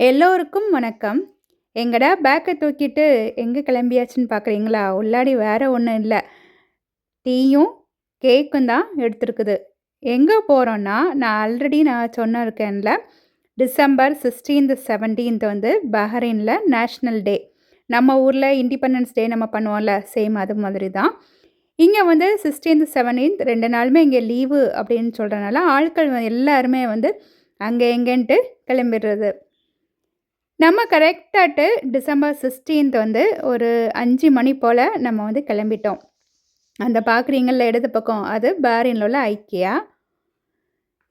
எல்லோருக்கும் வணக்கம். எங்கடா பேக்கை தூக்கிட்டு எங்கே கிளம்பியாச்சுன்னு பார்க்குறீங்களா உள்ளாடி வேறு ஒன்றும் இல்லை. டீயும் கேக்கும் தான் எடுத்துருக்குது. எங்கே போகிறோன்னா நான் ஆல்ரெடி நான் சொன்னிருக்கேன்ல டிசம்பர் சிக்ஸ்டீன்த் செவன்டீன்த் வந்து பஹ்ரைனில் நேஷ்னல் டே நம்ம ஊரில் இண்டிபெண்டன்ஸ் டே நம்ம பண்ணுவோம்ல சேம் அது மாதிரி தான். இங்கே வந்து சிக்ஸ்டீன்த் செவன்டீன்த் ரெண்டு நாளுமே இங்கே லீவு அப்படின்னு சொல்கிறனால ஆட்கள் எல்லாருமே வந்து அங்கே எங்கேன்ட்டு கிளம்பிடுறது. நம்ம கரெக்டாட்டு டிசம்பர் சிக்ஸ்டீன்த் வந்து ஒரு அஞ்சு மணி போல் நம்ம வந்து கிளம்பிட்டோம். அந்த பார்க்குறீங்கள இடது பக்கம் அது பேரின்ல உள்ள ஐக்கியா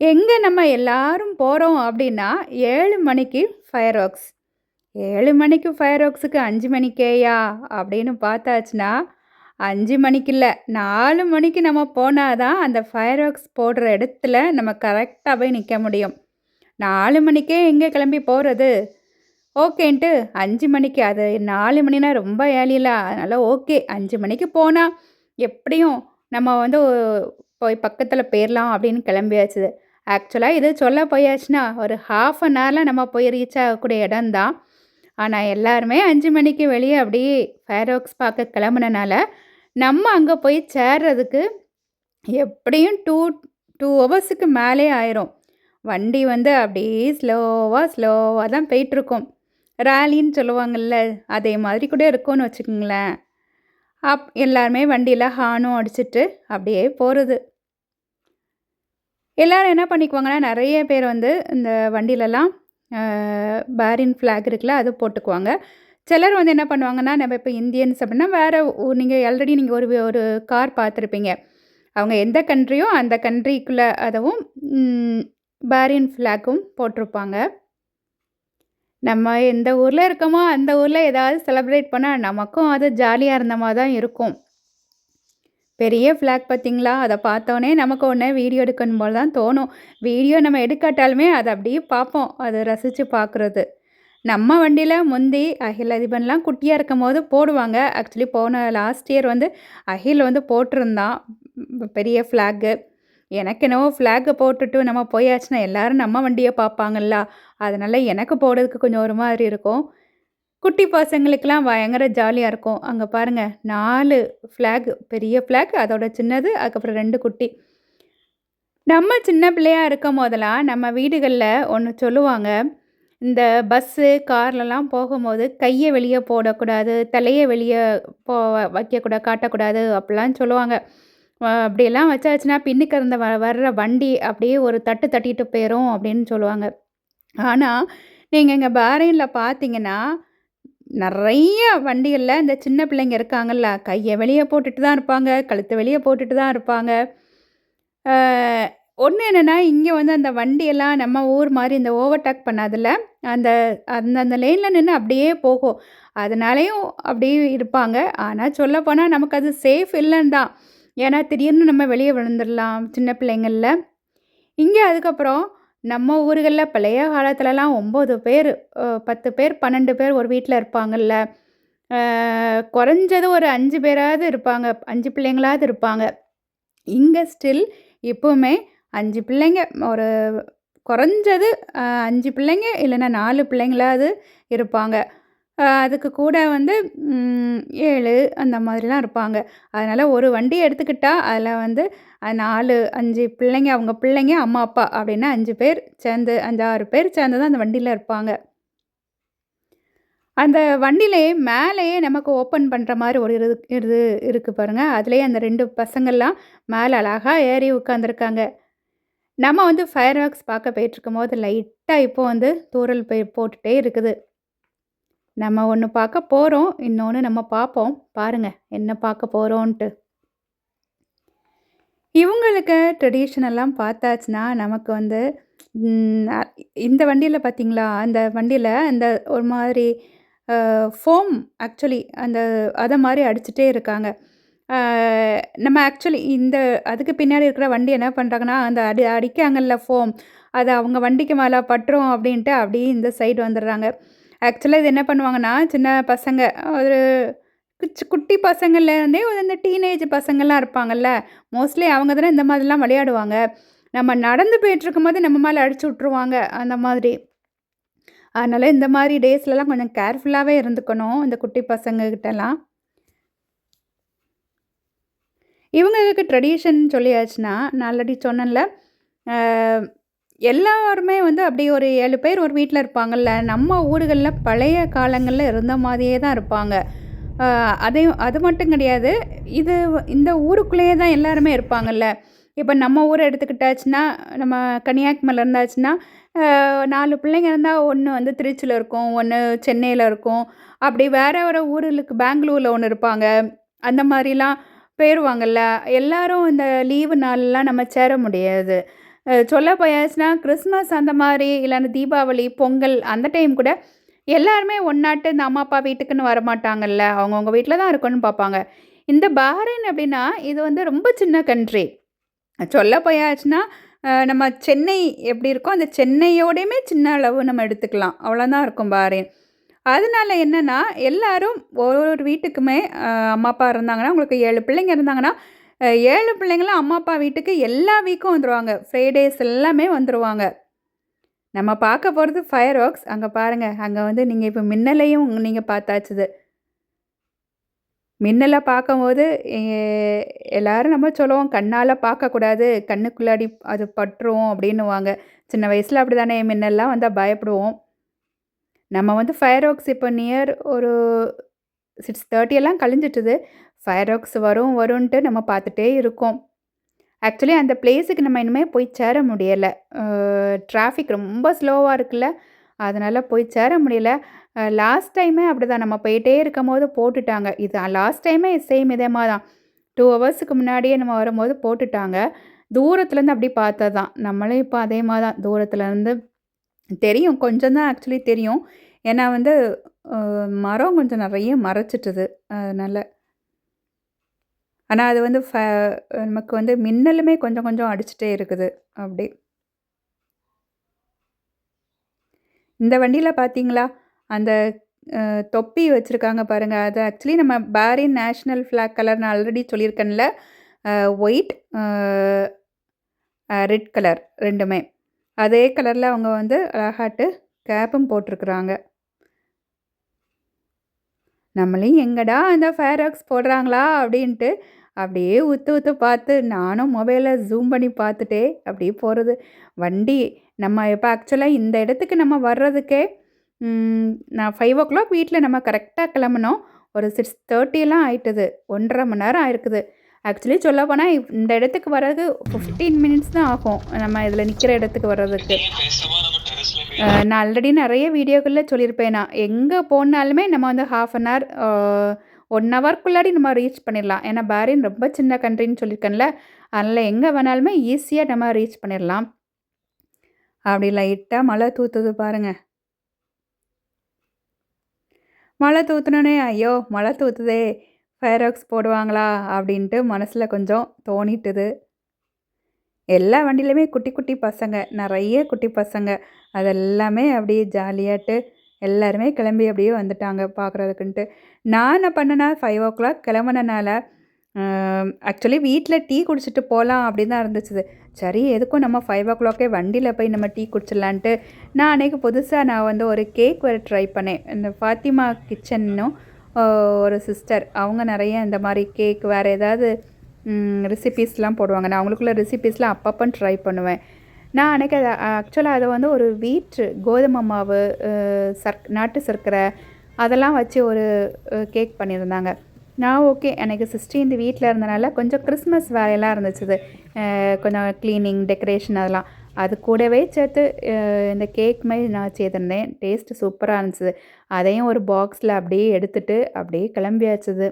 எங்கே நம்ம எல்லாரும் போகிறோம் அப்படின்னா ஏழு மணிக்கு ஃபயர் ஒர்க்ஸ் ஏழு மணிக்கு ஃபயர் ஒர்க்ஸுக்கு அஞ்சு மணிக்கேயா அப்படின்னு பார்த்தாச்சுன்னா அஞ்சு மணிக்கு இல்லை நாலு மணிக்கு நம்ம போனால் தான் அந்த ஃபயர் ஒர்க்ஸ் போடுற இடத்துல நம்ம கரெக்டாக போய் நிற்க முடியும். நாலு மணிக்கே எங்கே கிளம்பி போகிறது ஓகேன்ட்டு அஞ்சு மணிக்கு அது நாலு மணினா ரொம்ப ஏழியில் அதனால் ஓகே அஞ்சு மணிக்கு போனால் எப்படியும் நம்ம வந்து போய் பக்கத்தில் போயிடலாம் அப்படின்னு கிளம்பியாச்சு. ஆக்சுவலாக இது சொல்ல போயாச்சுன்னா ஒரு ஹாஃப் அன் ஹவரில் நம்ம போய் ரீச் ஆகக்கூடிய இடம் தான். ஆனால் எல்லாருமே அஞ்சு மணிக்கு வெளியே அப்படியே ஃபயர் பார்க்க கிளம்புனனால நம்ம அங்கே போய் சேர்றதுக்கு எப்படியும் டூ டூ ஹவர்ஸுக்கு மேலே ஆயிரும். வண்டி வந்து அப்படியே ஸ்லோவாக ஸ்லோவாக தான் போயிட்டுருக்கோம் ரேலின்னு சொல்லுவாங்கள்ல அதே மாதிரி கூட இருக்கும்னு வச்சுக்கோங்களேன். அப் எல்லாருமே வண்டியில் ஹானும் அடிச்சுட்டு அப்படியே போகிறது எல்லோரும் என்ன பண்ணிக்குவாங்கன்னா நிறைய பேர் வந்து இந்த வண்டியிலலாம் பேரின் ஃப்ளாக் இருக்குல்ல அது போட்டுக்குவாங்க. சிலர் வந்து என்ன பண்ணுவாங்கன்னா நம்ம இப்போ இந்தியன்ஸ் அப்படின்னா வேறு நீங்கள் ஆல்ரெடி நீங்கள் ஒரு ஒரு கார் பார்த்துருப்பீங்க. அவங்க எந்த கண்ட்ரியோ அந்த கண்ட்ரிக்குள்ளே அதுவும் பேரின் ஃப்ளாக்கும் போட்டிருப்பாங்க. நம்ம எந்த ஊரில் இருக்கோமோ அந்த ஊரில் ஏதாவது செலப்ரேட் பண்ணால் நமக்கும் அது ஜாலியாக இருந்த மாதிரி தான் இருக்கும். பெரிய ஃப்ளாக் பார்த்திங்களா? அதை பார்த்தோன்னே நமக்கு ஒன்று வீடியோ எடுக்கணும் போல் தான் தோணும். வீடியோ நம்ம எடுக்காட்டாலுமே அதை அப்படியே பார்ப்போம். அதை ரசித்து பார்க்குறது. நம்ம வண்டியில் முந்தி அகில் அதிபன்லாம் குட்டியாக இருக்கும் போது போடுவாங்க. ஆக்சுவலி போன லாஸ்ட் இயர் வந்து அகில் வந்து போட்டிருந்தான். பெரிய ஃப்ளாக்கு எனக்கு என்னவோ ஃப்ளாகை போட்டுட்டு நம்ம போயாச்சுன்னா எல்லோரும் நம்ம வண்டியை பார்ப்பாங்கல்ல. அதனால் எனக்கு போடுறதுக்கு கொஞ்சம் ஒரு மாதிரி இருக்கும். குட்டி பசங்களுக்கெல்லாம் பயங்கர ஜாலியாக இருக்கும். அங்கே பாருங்கள் நாலு ஃப்ளாக் பெரிய ஃப்ளாக் அதோட சின்னது அதுக்கப்புறம் ரெண்டு குட்டி. நம்ம சின்ன பிள்ளையாக இருக்கும் போதெல்லாம் நம்ம வீடுகளில் ஒன்று சொல்லுவாங்க இந்த பஸ்ஸு கார்லலாம் போகும்போது கையை வெளியே போடக்கூடாது தலையை வெளியே போ வைக்கக்கூடாது காட்டக்கூடாது அப்படிலாம் சொல்லுவாங்க. அப்படியெல்லாம் வச்சாச்சுன்னா பின்னுக்கு இருந்த வ வர்ற வண்டி அப்படியே ஒரு தட்டு தட்டிட்டு போயிடும் அப்படின்னு சொல்லுவாங்க. ஆனால் நீங்கள் இங்கே பாரைனில் பார்த்தீங்கன்னா நிறைய வண்டிகளில் இந்த சின்ன பிள்ளைங்க இருக்காங்கல்ல கையை வெளியே போட்டுட்டு தான் இருப்பாங்க கழுத்தை வெளியே போட்டுட்டு தான் இருப்பாங்க. ஒன்று என்னென்னா இங்கே வந்து அந்த வண்டியெல்லாம் நம்ம ஊர் மாதிரி இந்த ஓவர்டேக் பண்ணாதில்ல அந்த அந்த அந்த நின்று அப்படியே போகும். அதனாலேயும் அப்படியே இருப்பாங்க. ஆனால் சொல்லப்போனால் நமக்கு அது சேஃப் இல்லைன்னு தான். ஏன்னா திடீர்னு நம்ம வெளியே விழுந்துடலாம் சின்ன பிள்ளைங்களில். இங்கே அதுக்கப்புறம் நம்ம ஊர்களில் பழைய காலத்துலலாம் ஒம்பது பேர் பத்து பேர் பன்னெண்டு பேர் ஒரு வீட்டில் இருப்பாங்கல்ல குறைஞ்சது ஒரு அஞ்சு பேராவது இருப்பாங்க அஞ்சு பிள்ளைங்களாவது இருப்பாங்க. இங்கே ஸ்டில் இப்போவுமே அஞ்சு பிள்ளைங்க ஒரு குறைஞ்சது அஞ்சு பிள்ளைங்க இல்லைன்னா நாலு பிள்ளைங்களாவது இருப்பாங்க. அதுக்கு கூட வந்து ஏழு அந்த மாதிரிலாம் இருப்பாங்க. அதனால் ஒரு வண்டி எடுத்துக்கிட்டால் அதில் வந்து நாலு அஞ்சு பிள்ளைங்க அவங்க பிள்ளைங்க அம்மா அப்பா அப்படின்னா அஞ்சு பேர் சேர்ந்து அஞ்சாறு பேர் சேர்ந்து தான் அந்த வண்டியில் இருப்பாங்க. அந்த வண்டியிலேயே மேலேயே நமக்கு ஓப்பன் பண்ணுற மாதிரி ஒரு இது இது இருக்குது பாருங்கள் அதுலேயே அந்த ரெண்டு பசங்கள்லாம் மேலே அழகாக ஏறி உட்காந்துருக்காங்க நம்ம வந்து ஃபயர் ஒர்க்ஸ் பார்க்க போயிட்டுருக்கும் போது லைட்டாக இப்போ வந்து தூரல் போய் போட்டுகிட்டே இருக்குது. நம்ம ஒன்று பார்க்க போகிறோம் இன்னொன்று நம்ம பார்ப்போம். பாருங்கள் என்ன பார்க்க போகிறோன்ட்டு இவங்களுக்கு ட்ரெடிஷ்னெல்லாம் பார்த்தாச்சுன்னா நமக்கு வந்து இந்த வண்டியில் பார்த்தீங்களா அந்த வண்டியில் அந்த ஒரு மாதிரி ஃபோம் ஆக்சுவலி அந்த அதை மாதிரி அடிச்சுட்டே இருக்காங்க. நம்ம ஆக்சுவலி இந்த அதுக்கு பின்னாடி இருக்கிற வண்டி என்ன பண்ணுறாங்கன்னா அந்த அடி அடிக்காங்கல்ல ஃபோம் அது அவங்க வண்டிக்கு மேலே பட்டுரும் அப்படின்ட்டு அப்படியே இந்த சைடு வந்துடுறாங்க. ஆக்சுவலாக இது என்ன பண்ணுவாங்கன்னா சின்ன பசங்க ஒரு குட்டி பசங்கள்லேருந்தே இந்த டீனேஜ் பசங்கள்லாம் இருப்பாங்கல்ல மோஸ்ட்லி அவங்க தானே இந்த மாதிரிலாம் விளையாடுவாங்க. நம்ம நடந்து போயிட்டுருக்கும் போது நம்ம மேலே அடிச்சு விட்ருவாங்க அந்த மாதிரி. அதனால் இந்த மாதிரி டேஸ்லலாம் கொஞ்சம் கேர்ஃபுல்லாகவே இருந்துக்கணும், இந்த குட்டி பசங்கக்கிட்டலாம் இவங்களுக்கு ட்ரெடிஷன் சொல்லியாச்சுன்னா, நான் ஆல்ரெடி சொன்னேன்ல, எல்லாருமே வந்து அப்படியே ஒரு ஏழு பேர் ஒரு வீட்டில் இருப்பாங்கல்ல, நம்ம ஊர்களில் பழைய காலங்களில் இருந்த மாதிரியே தான் இருப்பாங்க. அதே அதையும் அது மட்டும் கிடையாது, இது இந்த ஊருக்குள்ளேயே தான் எல்லாருமே இருப்பாங்கல்ல. இப்போ நம்ம ஊரை எடுத்துக்கிட்டாச்சுன்னா, நம்ம கன்னியாகுமரியில் இருந்தாச்சுன்னா, நாலு பிள்ளைங்க இருந்தால் ஒன்று வந்து திருச்சியில் இருக்கும், ஒன்று சென்னையில் இருக்கும். அப்படி வேறு வேறு ஊர்களுக்கு பெங்களூரில் ஒன்று இருப்பாங்க. அந்த மாதிரிலாம் போயிருவாங்கல்ல. எல்லாரும் இந்த லீவு நாள்லாம் நம்ம சேர முடியாது. சொல்ல போயாச்சுன்னா, கிறிஸ்மஸ் அந்த மாதிரி இல்லைன்னா தீபாவளி, பொங்கல் அந்த டைம் கூட எல்லாருமே ஒன்றாட்டு இந்த அம்மா, அப்பா வீட்டுக்குன்னு வரமாட்டாங்கல்ல. அவங்கவுங்க வீட்டில் தான் இருக்கணும்னு பார்ப்பாங்க. இந்த பஹ்ரைன் அப்படின்னா, இது வந்து ரொம்ப சின்ன கண்ட்ரி. சொல்ல போயாச்சுன்னா, நம்ம சென்னை எப்படி இருக்கோ, அந்த சென்னையோடையுமே சின்ன அளவு நம்ம எடுத்துக்கலாம். அவ்வளோதான் இருக்கும் பஹ்ரைன். அதனால என்னென்னா எல்லாரும் ஒவ்வொரு வீட்டுக்குமே அம்மா, அப்பா இருந்தாங்கன்னா, உங்களுக்கு ஏழு பிள்ளைங்க இருந்தாங்கன்னா, ஏழு பிள்ளைங்களும் அம்மா, அப்பா வீட்டுக்கு எல்லா வீக்கும் வந்துருவாங்க. ஃப்ரைடேஸ் எல்லாமே வந்துருவாங்க. நம்ம பார்க்க போகிறது ஃபயர் ஒர்க்ஸ். அங்கே பாருங்கள் அங்கே வந்து நீங்கள் இப்போ மின்னலையும் நீங்கள் பார்த்தாச்சுது. மின்னலை பார்க்கும்போது எல்லோரும் எல்லாரும் நம்ம சொல்லுவோம், கண்ணால் பார்க்கக்கூடாது. கண்ணுக்குள்ளாடி அது பட்டுருவோம் அப்படின்னுவாங்க. சின்ன வயசில் அப்படி தானே மின்னல்லாம் வந்தால் பயப்படுவோம். நம்ம வந்து ஃபயர் ஒர்க்ஸ் இப்போ நியர் ஒரு சிக்ஸ் தேர்ட்டியெல்லாம் கழிஞ்சிட்டுது. ஃபயர் ஒர்க்ஸ் வரும் வருன்ட்டு நம்ம பார்த்துட்டே இருக்கோம். ஆக்சுவலி அந்த பிளேஸுக்கு நம்ம இனிமேல் போய் சேர முடியலை டிராஃபிக் ரொம்ப ஸ்லோவாக இருக்குல்ல. அதனால் போய் சேர முடியல. லாஸ்ட் டைமே அப்படிதான். நம்ம போயிட்டே இருக்கும்போது போட்டுட்டாங்க. இது லாஸ்ட் டைமே சேம் இதே மாதிரி தான். டூ ஹவர்ஸுக்கு முன்னாடியே நம்ம வரும்போது போட்டுட்டாங்க. தூரத்துலேருந்து அப்படி பார்த்தது தான். நம்மளும் இப்போ அதே மாதிரி தான். தூரத்துலேருந்து தெரியும். கொஞ்சம் தான் ஆக்சுவலி தெரியும். ஏன்னா வந்து மரம் கொஞ்சம் நிறைய மறைச்சிட்டுது. அதனால் ஆனால் அது வந்து ஃப நமக்கு வந்து மின்னலுமே கொஞ்சம் கொஞ்சம் அடிச்சுட்டே இருக்குது. அப்படி. இந்த வண்டியில் பார்த்தீங்களா? அந்த தொப்பி வச்சுருக்காங்க பாருங்கள் அது ஆக்சுவலி நம்ம பாரின் நேஷ்னல் ஃப்ளாக் கலர் நான் ஆல்ரெடி சொல்லியிருக்கேன்ல. ஒயிட் ரெட் கலர் ரெண்டுமே அதே கலரில் அவங்க வந்து அழகாட்டு கேப்பும் போட்டிருக்குறாங்க நம்மளையும் எங்கடா அந்த ஃபயர் ஒர்க்ஸ் போடுறாங்களா? அப்படின்ட்டு அப்படியே உத்து உத்து பார்த்து, நானும் மொபைலில் ஜூம் பண்ணி பார்த்துட்டே அப்படியே போகிறது வண்டி நம்ம இப்போ ஆக்சுவலாக இந்த இடத்துக்கு நம்ம வர்றதுக்கே நான் ஃபைவ் ஓ கிளாக் வீட்டில் நம்ம கரெக்டாக கிளம்புனோம். ஒரு 6:30 எல்லாம் ஆயிட்டுது. 1 1/2 மணி நேரம் ஆயிருக்குது. ஆக்சுவலி சொல்லப்போனா இந்த இடத்துக்கு வர்றதுக்கு 15 மினிட்ஸ் தான் ஆகும். நம்ம இதில் நிற்கிற இடத்துக்கு வர்றதுக்கு. நான் ஆல்ரெடி நிறைய வீடியோக்குள்ளே சொல்லியிருப்பேன் நான். எங்கே போனாலுமே நம்ம வந்து 1/2 அன் ஹவர் ஒன் ஹவர்க்குள்ளாடி நம்ம ரீச் பண்ணிடலாம். ஏன்னா பாரின் ரொம்ப சின்ன கண்ட்ரின்னு சொல்லியிருக்கேன்ல. அதனால் எங்கே வேணாலுமே ஈஸியாக நம்ம ரீச் பண்ணிடலாம். அப்படி லைட்டாக மழை தூத்துது பாருங்கள் மழை தூத்துனோன்னே ஐயோ! மழை தூத்துதே! ஃபயர் ஒர்க்ஸ் போடுவாங்களா? அப்படின்ட்டு மனசில் கொஞ்சம் தோணிட்டுது. எல்லா வண்டியிலையுமே குட்டி குட்டி பசங்க. நிறைய குட்டி பசங்க. அதெல்லாமே அப்படியே ஜாலியாட்டு எல்லாருமே கிளம்பி அப்படியே வந்துட்டாங்க பார்க்குறதுக்குன்ட்டு. நான் என்ன பண்ணேன்னா 5:00 கிளம்புனனால, ஆக்சுவலி வீட்டில் டீ குடிச்சிட்டு போகலாம் அப்படின்னு தான் இருந்துச்சு சரி எதுக்கும் நம்ம ஃபைவ் ஓ கிளாக்கே வண்டியில் போய் நம்ம டீ குடிச்சிடலான்ட்டு, நான் அன்னைக்கு புதுசாக நான் வந்து ஒரு கேக் வேறு ட்ரை பண்ணேன். இந்த ஃபாத்திமா கிச்சன்னும் ஒரு சிஸ்டர். அவங்க நிறைய இந்த மாதிரி கேக் வேறு ஏதாவது ரெசிபீஸ்லாம் போடுவாங்க. நான் அவங்களுக்குள்ள ரெசிபீஸ்லாம் அப்பப்போ ட்ரை பண்ணுவேன். நான் அன்றைக்கி அதை ஆக்சுவலாக அது வந்து ஒரு வீட்டு கோதுமை மாவு, சர்க் நாட்டு சர்க்கரை அதெல்லாம் வச்சு ஒரு கேக் பண்ணியிருந்தாங்க. நான் ஓகே. எனக்கு 16த் வீட்டில் இருந்தனால கொஞ்சம் கிறிஸ்மஸ் வேலையெல்லாம் இருந்துச்சுது. கொஞ்சம் க்ளீனிங் டெக்கரேஷன் அதெல்லாம். அது கூடவே சேர்த்து இந்த கேக் மாதிரி நான் செய்திருந்தேன். டேஸ்ட்டு சூப்பராக இருந்துச்சு அதையும் ஒரு பாக்ஸில் அப்படியே எடுத்துகிட்டு அப்படியே கிளம்பியாச்சுது.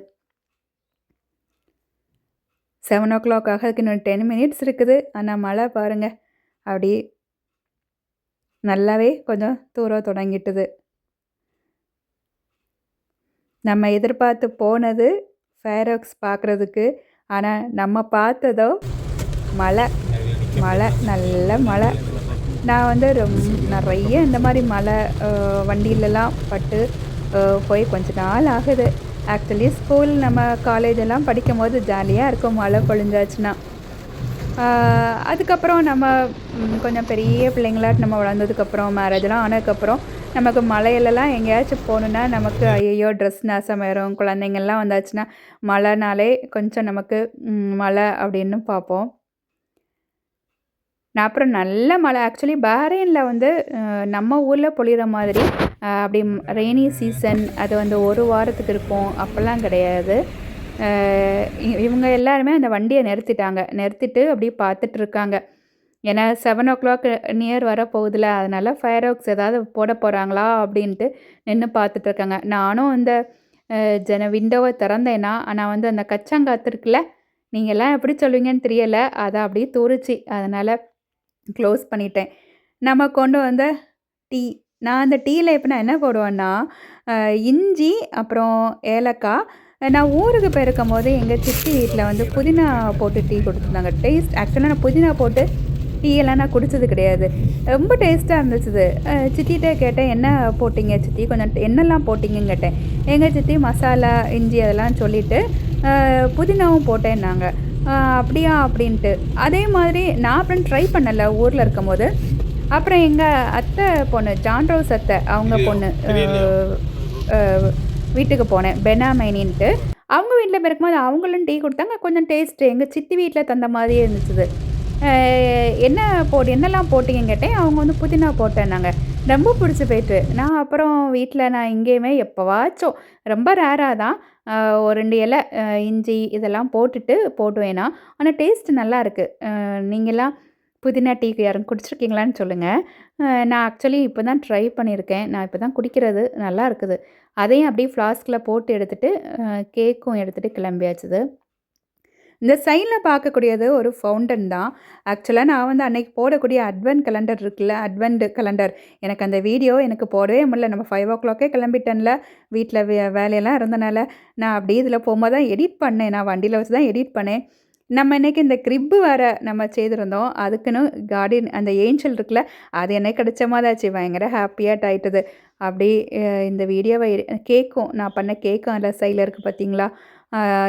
செவன் 7:00 ஆகறதுக்கு இன்னும் 10 மினிட்ஸ் இருக்குது. ஆனால் மழை பாருங்க. அப்படி நல்லாவே கொஞ்சம் தூரம் தொடங்கிட்டுது. நம்ம எதிர்பார்த்து போனது ஃபேரோக்ஸ் பார்க்குறதுக்கு. ஆனால் நம்ம பார்த்ததோ மழை. மழை நல்ல மழை. நான் வந்து ரொம் நிறைய இந்த மாதிரி மழை வண்டியிலலாம் பட்டு போய் கொஞ்ச நாள் ஆகுது. ஆக்சுவலி ஸ்கூல் நம்ம காலேஜ் எல்லாம் படிக்கும்போது ஜாலியாக இருக்கும் மழை பொழிஞ்சாச்சுன்னா. அதுக்கப்புறம் நம்ம கொஞ்சம் பெரிய பிள்ளைங்களாட்டு நம்ம வளர்ந்ததுக்கப்புறம், மேரேஜ்லாம் ஆனதுக்கப்புறம் நமக்கு மலையிலலாம் எங்கேயாச்சும் போகணுன்னா நமக்கு ஐயையோ ட்ரெஸ் நாசமாயிரும் குழந்தைங்கள்லாம் வந்தாச்சுன்னா மழைனாலே கொஞ்சம் நமக்கு மழை அப்படின்னு பார்ப்போம் நான் அப்புறம் நல்ல மழை. ஆக்சுவலி பஹ்ரைனில் வந்து நம்ம ஊரில் பொழிகிற மாதிரி அப்படி ரெய்னி சீசன் அது வந்து ஒரு வாரத்துக்கு இருக்கும். அப்போல்லாம் கிடையாது. இ- இவங்க எல்லாருமே அந்த வண்டியை நிறுத்திட்டாங்க. நிறுத்திட்டு அப்படியே பார்த்துட்டு இருக்காங்க. ஏன்னா செவன் ஓ கிளாக் நியர் வர போகுதுல அதனால் ஃபயர் ஒர்க்ஸ் ஏதாவது போட போகிறாங்களா அப்படின்ட்டு நின்று பார்த்துட்டு இருக்காங்க. நானும் அந்த ஜன விண்டோவை திறந்தேன்னா ஆனால் வந்து அந்த கச்சாங்காத்து இருக்குல்ல நீங்கள்லாம் எப்படி சொல்லுவீங்கன்னு தெரியலை. அதை அப்படியே தூரிச்சு. அதனால் க்ளோஸ் பண்ணிட்டேன். நம்ம கொண்டு வந்த டீ நான் அந்த டீயில் இப்போ நான் என்ன போடுவேன்னா இஞ்சி அப்புறம் ஏலக்காய் நான் ஊருக்கு போயிருக்கும் போது எங்கள் சித்தி வீட்டில் வந்து புதினா போட்டு டீ கொடுத்துருந்தாங்க. டேஸ்ட் ஆக்சுவலாக நான் புதினா போட்டு டீயெல்லாம் நான் குடித்தது கிடையாது. ரொம்ப டேஸ்ட்டாக இருந்துச்சு சித்திகிட்டே சித்திகிட்ட கேட்டேன் என்ன போட்டிங்க சித்தி? கொஞ்சம் என்னெல்லாம் போட்டிங்கன்னு கேட்டேன். எங்கள் சித்தி மசாலா இஞ்சி அதெல்லாம் சொல்லிவிட்டு புதினாவும் போட்டேன்னாங்க. அப்படியா அப்படின்ட்டு. அதே மாதிரி நான் அப்புறம் ட்ரை பண்ணல ஊரில் இருக்கும் போது அப்புறம் எங்கள் அத்தை பொண்ணு ஜான் ரோஸ் அத்தை அவங்க பொண்ணு வீட்டுக்கு போனேன் பெனாமைனின்ட்டு அவங்க வீட்டில் இருக்கும்போது அவங்களும் டீ கொடுத்தாங்க கொஞ்சம் டேஸ்ட்டு எங்கள் சித்தி வீட்டில் தந்த மாதிரியே இருந்துச்சு என்ன போட்டு என்னெல்லாம் போட்டிங்கன்னு கேட்டேன் அவங்க வந்து புதினா போட்டேன்னாங்க. ரொம்ப பிடிச்சி போயிட்டு. நான் அப்புறம் வீட்டில் நான் எங்கேயுமே எப்போவாச்சும் ரொம்ப ரேராக தான். ஒரு ரெண்டு இலை இஞ்சி இதெல்லாம் போட்டுட்டு போடுவேனா. ஆனால் டேஸ்ட் நல்லா இருக்குது நீங்களாம் புதினா டீக்கு யாரும் குடிச்சிருக்கீங்களான்னு சொல்லுங்கள் நான் ஆக்சுவலி இப்போ தான் ட்ரை பண்ணியிருக்கேன். நான் இப்போ தான் குடிக்கிறது நல்லா இருக்குது. அதையும் அப்படியே ஃப்ளாஸ்கில் போட்டு எடுத்துகிட்டு கேக்கும் எடுத்துகிட்டு கிளம்பியாச்சுது இந்த சைடில் பார்க்கக்கூடியது ஒரு ஃபவுண்டன் தான். ஆக்சுவலாக நான் வந்து அன்னைக்கு போடக்கூடிய அட்வென்ட் கலண்டர் இருக்குல்ல அட்வென்ட் கலண்டர். எனக்கு அந்த வீடியோ எனக்கு போடவே முடியல. நம்ம ஃபைவ் ஓ கிளாக்கே கிளம்பிட்டேன்ல வீட்டில் வே வேலையெல்லாம் இருந்தனால. நான் அப்படியே இதில் போகும்போது தான் எடிட் பண்ணேன். நான் வண்டியில் வச்சு தான் எடிட் பண்ணேன். நம்ம இன்றைக்கி இந்த கிரிப்பு வேறு நம்ம செய்திருந்தோம். அதுக்குன்னு கார்டியன் அந்த ஏஞ்சல் இருக்குல்ல அது என்ன கிடைச்ச மாதிரி ஆச்சு. பயங்கர ஹாப்பியாக ஆயிட்டுது. அப்படி இந்த வீடியோவை கேக்கும். நான் பண்ண கேக்கும் அதில் சைடில் இருக்குது பார்த்தீங்களா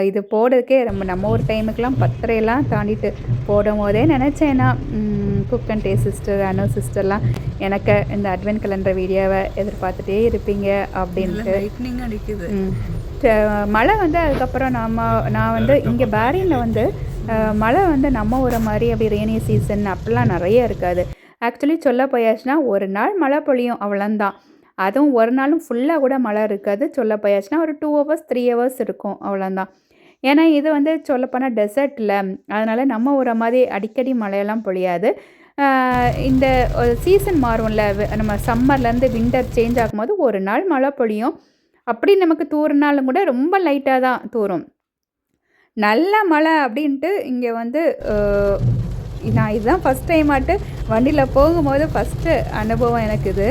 இது போடுறதுக்கே ரொம்ப நம்ம ஒரு டைமுக்கெலாம் பத்தரையெல்லாம் தாண்டிட்டு போடும் போதே நினச்சேன்னா cook and day sister Anu சிஸ்டர்லாம் எனக்கு இந்த அட்வென்ட் கலண்டர் வீடியோவை எதிர்பார்த்துட்டே இருப்பீங்க அப்படின்ட்டு. அடிக்குது. மழை வந்து அதுக்கப்புறம் நம்ம நான் வந்து இங்கே பேரினில் வந்து மழை வந்து நம்ம ஊரை மாதிரி அப்படி ரெய்னி சீசன் அப்படிலாம் நிறைய இருக்காது. ஆக்சுவலி சொல்ல போயாச்சுன்னா ஒரு நாள் மழை பொழியும் அவ்வளோந்தான் அதுவும் ஒரு நாளும் ஃபுல்லாக கூட மழை இருக்காது. சொல்ல போயாச்சுன்னா ஒரு டூ ஹவர்ஸ் த்ரீ ஹவர்ஸ் இருக்கும். அவ்வளோதான் ஏன்னா இது வந்து சொல்லப்போனால் டெசர்ட்டில் அதனால் நம்ம ஊரை மாதிரி அடிக்கடி மழையெல்லாம் பொழியாது. இந்த சீசன் மாறும்ல நம்ம சம்மர்லேருந்து விண்டர் சேஞ்ச் ஆகும்போது ஒரு நாள் மழை பொழியும். அப்படி நமக்கு தூறினாலும் கூட ரொம்ப லைட்டாக தான் தூரும் நல்ல மழை அப்படின்ட்டு இங்கே வந்து நான் இதுதான் ஃபஸ்ட் டைம் ஆட்டு வண்டியில் போகும்போது ஃபஸ்ட்டு அனுபவம் எனக்கு இது.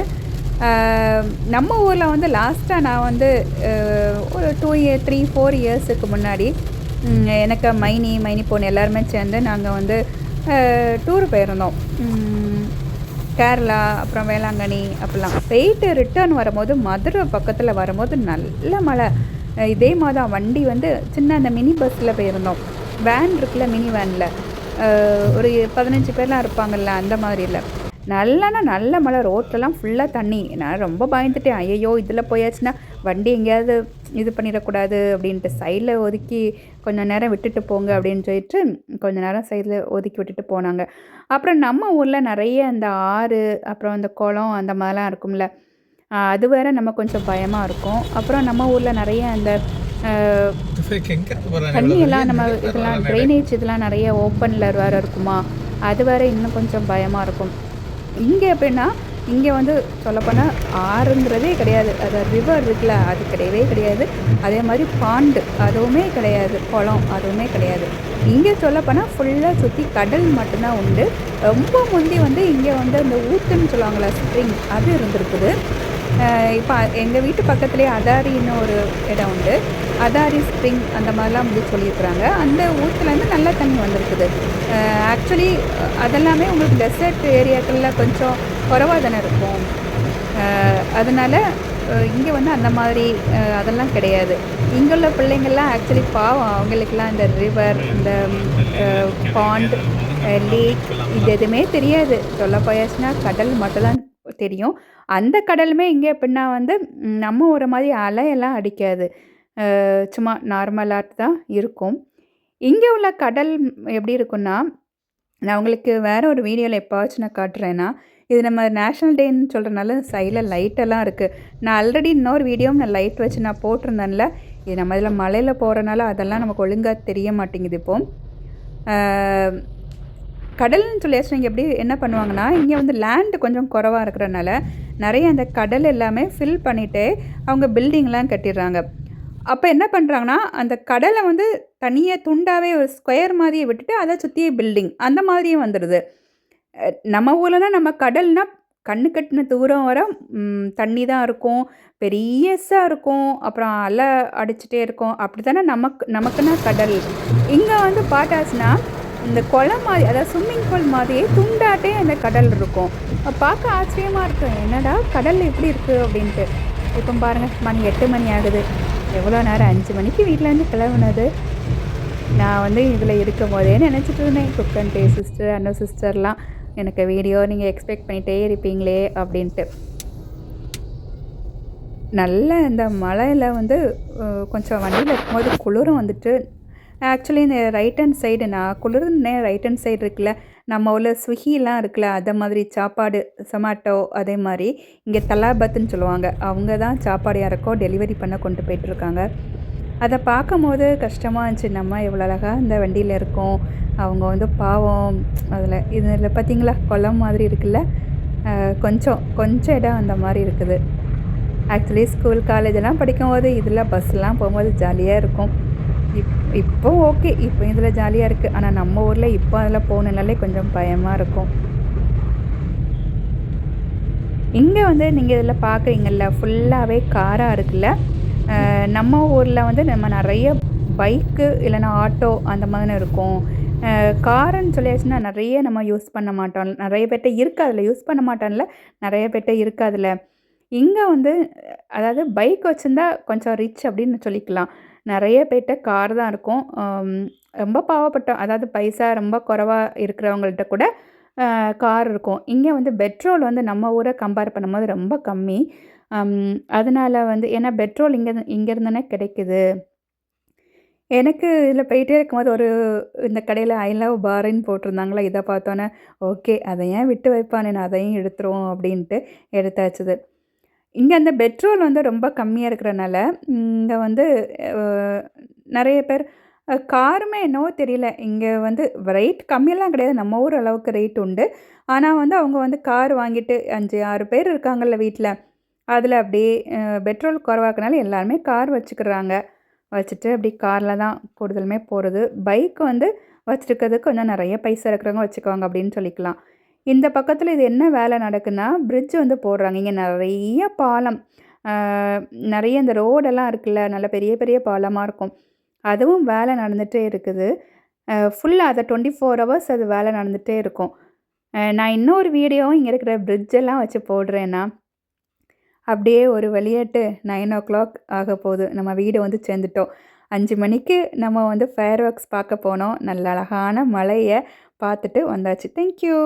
நம்ம ஊரில் வந்து லாஸ்ட்டாக நான் வந்து ஒரு டூ இயர் த்ரீ ஃபோர் இயர்ஸுக்கு முன்னாடி எனக்கு மைனி மைனி பொண்ணு எல்லாருமே சேர்ந்து நாங்கள் வந்து டூர் போயிருந்தோம். கேரளா அப்புறம் வேளாங்கண்ணி அப்படிலாம் போயிட்டு ரிட்டர்ன் வரும்போது மதுரை பக்கத்தில் வரும்போது நல்ல மழை. இதே மாதிரி தான் வண்டி வந்து சின்ன அந்த மினி பஸ்ஸில் போயிருந்தோம். வேன் இருக்குல்ல மினி வேனில் ஒரு பதினஞ்சு பேர்லாம் இருப்பாங்கல்ல அந்த மாதிரி இல்லை நல்லனா நல்ல மழை ரோட்லலாம் ஃபுல்லாக தண்ணி. நான் ரொம்ப பயந்துட்டேன். ஐயையோ இதில் போயாச்சுன்னா வண்டி எங்கேயாவது இது பண்ணிடக்கூடாது அப்படின்ட்டு சைடில் ஒதுக்கி கொஞ்சம் நேரம் விட்டுட்டு போங்க அப்படின்னு சொல்லிட்டு கொஞ்ச நேரம் சைடில் ஒதுக்கி விட்டுட்டு போனாங்க. அப்புறம் நம்ம ஊரில் நிறைய அந்த ஆறு அப்புறம் அந்த குளம் அந்த மாதிரிலாம் இருக்கும்ல. அது வேற நம்ம கொஞ்சம் பயமாக இருக்கும். அப்புறம் நம்ம ஊரில் நிறைய அந்த தண்ணியெல்லாம் நம்ம இதெல்லாம் ட்ரைனேஜ் இதெல்லாம் நிறைய ஓப்பனில் வேறு இருக்குமா? அது வேற இன்னும் கொஞ்சம் பயமாக இருக்கும். இங்கே எப்படின்னா இங்கே வந்து சொல்லப்போனால் ஆறுங்கிறதே கிடையாது. அது ரிவர் இருக்குல்ல அது கிடையவே கிடையாது. அதே மாதிரி பாண்டு அதுவுமே கிடையாது. குளம் அதுவுமே கிடையாது. இங்கே சொல்லப்போனால் ஃபுல்லாக சுற்றி கடல் மட்டும்தான் உண்டு. ரொம்ப முந்தி வந்து இங்கே வந்து அந்த ஊத்துன்னு சொல்லுவாங்களா ஸ்ப்ரிங் அது இருந்திருக்குது. இப்போ எங்கள் வீட்டு பக்கத்துலேயே அதாரின்னு ஒரு இடம் உண்டு. அதாரி ஸ்ப்ரிங் அந்த மாதிரிலாம் வந்து சொல்லியிருக்கிறாங்க. அந்த ஊற்றுலேருந்து நல்ல தண்ணி வந்திருக்குது. ஆக்சுவலி அதெல்லாமே உங்களுக்கு டெசர்ட் ஏரியாக்களில் கொஞ்சம் குறவாக தானே இருக்கும். அதனால் இங்கே வந்து அந்த மாதிரி அதெல்லாம் கிடையாது. இங்கே உள்ள பிள்ளைங்கள்லாம் ஆக்சுவலி பாவம். அவங்களுக்கெல்லாம் இந்த ரிவர் இந்த பாண்ட் லேக் இது எதுவுமே தெரியாது. சொல்ல போயாச்சுன்னா கடல் மட்டும்தான் தெரியும். அந்த கடலுமே இங்கே எப்படின்னா வந்து நம்ம ஒரு மாதிரி அலையெல்லாம் அடிக்காது. சும்மா நார்மலாக தான் இருக்கும். இங்கே உள்ள கடல் எப்படி இருக்குன்னா நான் உங்களுக்கு வேறு ஒரு வீடியோவில் எப்போவாச்சும் நான் காட்டுறேன்னா இது நம்ம நேஷ்னல் டேன்னு சொல்கிறனால சைடில் லைட்டெல்லாம் இருக்குது நான் ஆல்ரெடி இன்னொரு வீடியோவும் நான் லைட் வச்சு நான் போட்டிருந்தேன்ல இது நம்ம இதில் மலையில் போகிறனால அதெல்லாம் நமக்கு ஒழுங்காக தெரிய மாட்டேங்குது இப்போ. கடல்னு சொல்லியாச்சும் இங்கே எப்படி என்ன பண்ணுவாங்கன்னா இங்கே வந்து லேண்டு கொஞ்சம் குறவாக இருக்கிறனால நிறைய அந்த கடல் எல்லாமே ஃபில் பண்ணிவிட்டு அவங்க பில்டிங்லாம் கட்டிடுறாங்க. அப்போ என்ன பண்ணுறாங்கன்னா அந்த கடலை வந்து தனியாக துண்டாகவே ஒரு ஸ்கொயர் மாதிரியே விட்டுட்டு அதை சுற்றியே பில்டிங் அந்த மாதிரியும் வந்துடுது நம்ம ஊர்லனா நம்ம கடல்னால் கண்ணு கட்டின தூரம் வர தண்ணி தான் இருக்கும். பெரியஸாக இருக்கும். அப்புறம் அலை அடிச்சுட்டே இருக்கும். அப்படி தானே நமக்கு நமக்குன்னா கடல். இங்கே வந்து பார்த்தாச்சுன்னா இந்த குளம் மாதிரி அதாவது ஸ்விம்மிங் பூல் மாதிரியே துண்டாட்டே அந்த கடல் இருக்கும். பார்க்க ஆச்சரியமாக இருக்கும். என்னடா கடல் எப்படி இருக்குது அப்படின்ட்டு. இப்போ பாருங்கள் மணி எட்டு மணி ஆகுது. எவ்வளோ நேரம்? அஞ்சு மணிக்கு வீட்டிலேருந்து கிளம்புனது. நான் வந்து இதில் இருக்கும் போதே நினச்சிட்டு இருந்தேன். குக்கன் டே சிஸ்டர் அண்ணன் சிஸ்டர்லாம் எனக்கு வீடியோ நீங்கள் எக்ஸ்பெக்ட் பண்ணிகிட்டே இருப்பீங்களே அப்படின்ட்டு. நல்ல இந்த மழையில் வந்து கொஞ்சம் வண்டியில் இருக்கும்போது குளிரும் வந்துட்டு ஆக்சுவலி இந்த ரைட் ஹேண்ட் சைடு நான் குளிர்னே ரைட் ஹேண்ட் சைடு இருக்குல்ல நம்ம உள்ள ஸ்விக்கிலாம் இருக்குல்ல அதை மாதிரி சாப்பாடு சொமாட்டோ அதே மாதிரி இங்கே தலாபத்துன்னு சொல்லுவாங்க. அவங்க தான் சாப்பாடு யாருக்கோ டெலிவரி பண்ண கொண்டு போயிட்டுருக்காங்க அதை பார்க்கும்போது கஷ்டமாக இருந்துச்சு. நம்ம எவ்வளோ அழகாக இந்த வண்டியில் இருக்கோம். அவங்க வந்து பாவம். அதில் இதில் பார்த்தீங்களா? குளம் மாதிரி இருக்குல்ல? கொஞ்சம் கொஞ்சம் இடம் அந்த மாதிரி இருக்குது. ஆக்சுவலி ஸ்கூல் காலேஜெல்லாம் படிக்கும்போது இதில் பஸ்லாம் போகும்போது ஜாலியாக இருக்கும். இப் இப்போ ஓகே இப்போ இதில் ஜாலியாக இருக்குது ஆனால் நம்ம ஊரில் இப்போ அதில் போகணுன்னாலே கொஞ்சம் பயமாக இருக்கும். இங்கே வந்து நீங்கள் இதில் பார்க்குறீங்கல்ல ஃபுல்லாகவே காராக இருக்குல்ல? நம்ம ஊரில் வந்து நம்ம நிறைய பைக்கு இல்லைன்னா ஆட்டோ அந்த மாதிரி இருக்கும். காருன்னு சொல்லியாச்சுன்னா நிறைய நம்ம யூஸ் பண்ண மாட்டோம். நிறைய பேர்ட்ட இருக்குது அதில் யூஸ் பண்ண மாட்டோம்ல? நிறைய பேர்ட்ட இருக்குது அதில் இங்கே வந்து அதாவது பைக் வச்சுருந்தா கொஞ்சம் ரிச் அப்படின்னு சொல்லிக்கலாம். நிறைய பேர்கிட்ட கார் தான் இருக்கும். ரொம்ப பாவப்பட்டோம். அதாவது பைசா ரொம்ப குறைவாக இருக்கிறவங்கள்ட்ட கூட கார் இருக்கும். இங்கே வந்து பெட்ரோல் வந்து நம்ம ஊரை கம்பேர் பண்ணும்போது ரொம்ப கம்மி. அதனால் அதனால வந்து ஏன்னா பெட்ரோல் இங்கே இங்கேருந்துனே கிடைக்குது. எனக்கு இதில் போயிட்டே இருக்கும்போது ஒரு இந்த கடையில் ஐ லவ் பாருன்னு போட்டிருந்தாங்களா இதை பார்த்தோன்னே ஓகே அதை ஏன் விட்டு வைப்பானே நான் அதையும் எடுத்துருவோம் அப்படின்ட்டு எடுத்தாச்சுது. இங்கே அந்த பெட்ரோல் வந்து ரொம்ப கம்மியாக இருக்கிறனால இங்கே வந்து நிறைய பேர் காருமே என்னவோ தெரியல. இங்கே வந்து ரேட் கம்மியெல்லாம் கிடையாது. நம்ம ஊர் அளவுக்கு ரேட் உண்டு. ஆனால் வந்து அவங்க வந்து கார் வாங்கிட்டு அஞ்சு ஆறு பேர் இருக்காங்கல்ல வீட்டில் அதில் அப்படியே பெட்ரோல் குறவாக்கனால எல்லாருமே கார் வச்சுக்கிறாங்க. வச்சுட்டு அப்படி காரில் தான் கூடுதலுமே போகிறது பைக் வந்து வச்சுருக்கிறது கொஞ்சம் நிறைய பைசா இருக்கிறவங்க வச்சுக்குவாங்க அப்படின்னு சொல்லிக்கலாம். இந்த பக்கத்தில் இது என்ன வேலை நடக்குன்னா பிரிட்ஜ் வந்து போடுறாங்க. இங்கே நிறைய பாலம் நிறைய இந்த ரோடெல்லாம் இருக்குல்ல நல்ல பெரிய பெரிய பாலமாக இருக்கும். அதுவும் வேலை நடந்துகிட்டே இருக்குது. ஃபுல்லாக அதை டுவெண்ட்டி ஃபோர் ஹவர்ஸ் அது வேலை நடந்துகிட்டே இருக்கும். நான் இன்னொரு வீடியோவும் இங்கே இருக்கிற பிரிட்ஜெல்லாம் வச்சு போடுறேன்னா அப்படியே ஒரு விளையாட்டு நைன் ஓ கிளாக் ஆக போகுது. நம்ம வீடு வந்து சேர்ந்துட்டோம். அஞ்சு மணிக்கு நம்ம வந்து ஃபயர் ஒர்க்ஸ் பார்க்க போனோம். நல்ல அழகான மலையை பார்த்துட்டு வந்தாச்சு. தேங்க்யூ